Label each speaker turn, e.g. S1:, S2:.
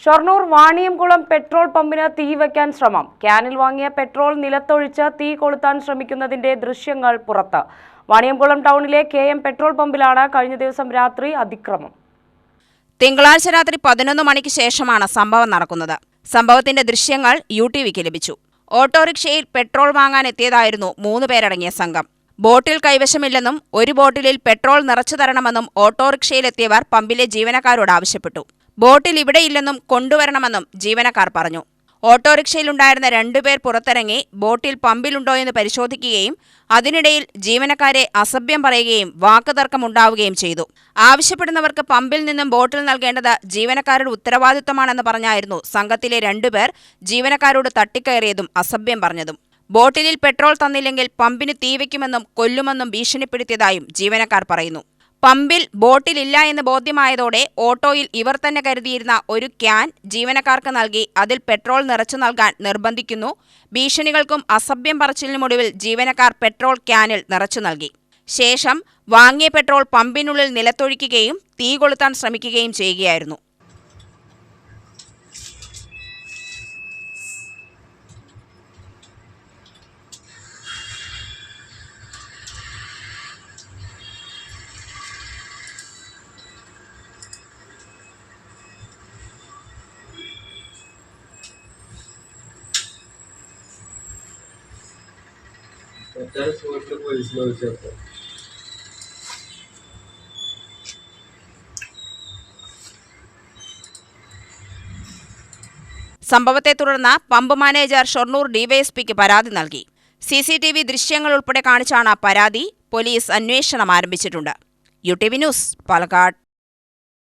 S1: Shoranur Vaniyamkulam petrol പമ്പിന് തീ വയ്ക്കാൻ ശ്രമം. ക്യാനിൽ വാങ്ങിയ പെട്രോൾ നിലത്തൊഴിച്ച് തീ കൊളുത്താൻ ശ്രമിക്കുന്നതിന്റെ ദൃശ്യങ്ങൾ പുറത്ത്. വാണിയംകുളം ടൗണിലെ കെ എം പെട്രോൾ പമ്പിലാണ് കഴിഞ്ഞ ദിവസം രാത്രി അതിക്രമം.
S2: തിങ്കളാഴ്ച രാത്രി പതിനൊന്ന് മണിക്ക് ശേഷമാണ് സംഭവം നടക്കുന്നത്. സംഭവത്തിന്റെ ദൃശ്യങ്ങൾ യു ടി വിക്ക് ലഭിച്ചു. ഓട്ടോറിക്ഷയിൽ പെട്രോൾ വാങ്ങാൻ എത്തിയതായിരുന്നു മൂന്ന് പേരടങ്ങിയ സംഘം. ബോട്ടിൽ കൈവശമില്ലെന്നും ഒരു ബോട്ടിലിൽ പെട്രോൾ നിറച്ചു തരണമെന്നും ഓട്ടോറിക്ഷയിലെത്തിയവർ പമ്പിലെ ജീവനക്കാരോട് ആവശ്യപ്പെട്ടു. ബോട്ടിൽ ഇവിടെയില്ലെന്നും കൊണ്ടുവരണമെന്നും ജീവനക്കാർ പറഞ്ഞു. ഓട്ടോറിക്ഷയിലുണ്ടായിരുന്ന രണ്ടുപേർ പുറത്തിറങ്ങി ബോട്ടിൽ പമ്പിലുണ്ടോയെന്ന് പരിശോധിക്കുകയും അതിനിടയിൽ ജീവനക്കാരെ അസഭ്യം പറയുകയും വാക്കുതർക്കമുണ്ടാവുകയും ചെയ്തു. ആവശ്യപ്പെടുന്നവർക്ക് പമ്പിൽ നിന്നും ബോട്ടിൽ നൽകേണ്ടത് ജീവനക്കാരുടെ ഉത്തരവാദിത്തമാണെന്ന് പറഞ്ഞായിരുന്നു സംഘത്തിലെ രണ്ടുപേർ ജീവനക്കാരോട് തട്ടിക്കയറിയതും അസഭ്യം പറഞ്ഞതും. ബോട്ടിലിൽ പെട്രോൾ തന്നില്ലെങ്കിൽ പമ്പിന് തീവയ്ക്കുമെന്നും കൊല്ലുമെന്നും ഭീഷണിപ്പെടുത്തിയതായും ജീവനക്കാർ പറയുന്നു. പമ്പിൽ ബോട്ടിലില്ല എന്ന് ബോധ്യമായതോടെ ഓട്ടോയിൽ ഇവർ തന്നെ കരുതിയിരുന്ന ഒരു ക്യാൻ ജീവനക്കാർക്ക് നൽകി അതിൽ പെട്രോൾ നിറച്ചു നൽകാൻ നിർബന്ധിക്കുന്നു. ഭീഷണികൾക്കും അസഭ്യം പറച്ചിലിനുമൊടുവിൽ ജീവനക്കാർ പെട്രോൾ ക്യാനിൽ നിറച്ചു നൽകി. ശേഷം വാങ്ങിയ പെട്രോൾ പമ്പിനുള്ളിൽ നിലത്തൊഴിക്കുകയും തീ കൊളുത്താൻ ശ്രമിക്കുകയും ചെയ്യുകയായിരുന്നു.
S3: മറ്റേ സുഹൃത്ത് പോലീസിനെ വിളിച്ചപ്പോൾ
S2: സംഭവത്തെ തുടർന്ന് പമ്പ് മാനേജർ ഷൊർണൂർ ഡിവൈഎസ്പിക്ക് പരാതി നൽകി. സി സി ടി വി ദൃശ്യങ്ങൾ ഉൾപ്പെടെ കാണിച്ചാണ് പരാതി. പോലീസ് അന്വേഷണം ആരംഭിച്ചിട്ടുണ്ട്. U T V news Palakkad.